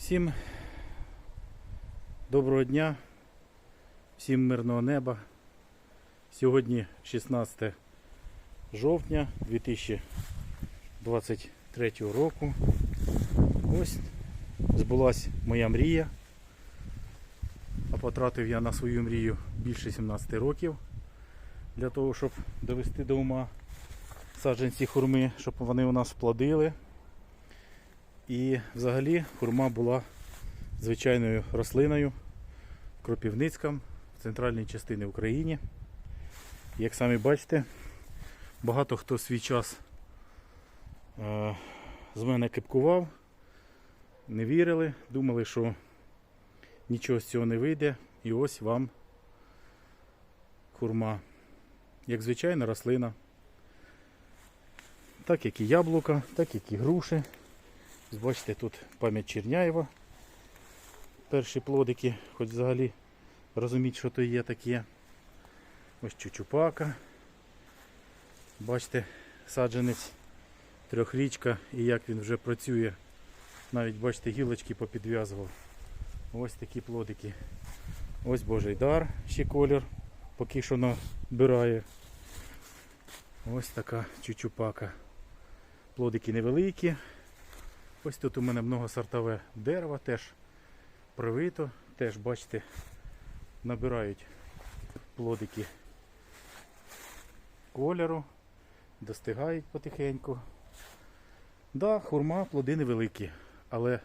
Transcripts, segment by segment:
Всім доброго дня, всім мирного неба. Сьогодні 16 жовтня 2023 року. Ось збулась моя мрія. А потратив я на свою мрію більше 17 років для того, щоб довести до ума саджанці хурми, щоб вони у нас плодили. І взагалі хурма була звичайною рослиною в Кропівницькому, в центральній частині України. Як самі бачите, багато хто свій час е, з мене кипкував, не вірили, думали, що нічого з цього не вийде. І ось вам хурма. Як звичайна рослина. Так як і яблука, так як і груші. Бачите, тут пам'ять Черняєва. Перші плодики, хоч взагалі розуміть, що то є таке. Ось чучупака. Бачите, саджанець трьохрічка і як він вже працює. Навіть бачите, гілочки попідв'язував. Ось такі плодики. Ось Божий дар, ще колір, поки що набирає. Ось така чучупака. Плодики невеликі. Ось тут у мене многосортове дерево, теж привито, теж, бачите, набирають плодики кольору, достигають потихеньку. Да, хурма, плоди невеликі, але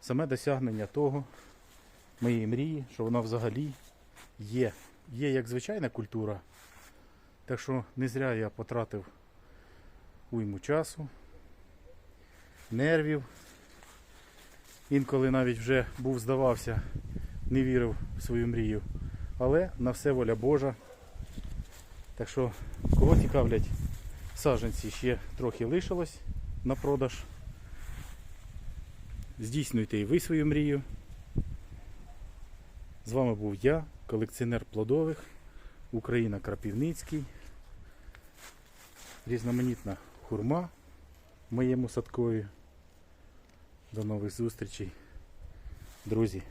саме досягнення того, моєї мрії, що вона взагалі є. Є як звичайна культура. Так що не зря я потратив уйму часу нервів. Інколи навіть вже був здавався, не вірив в свою мрію. Але на все воля Божа. Так що, кого цікавлять саджанці, ще трохи лишилось на продаж. Здійснюйте і ви свою мрію. З вами був я, колекціонер плодових, Україна Крапівницький. Різноманітна хурма моєму садкові. До нових зустрічей, друзі.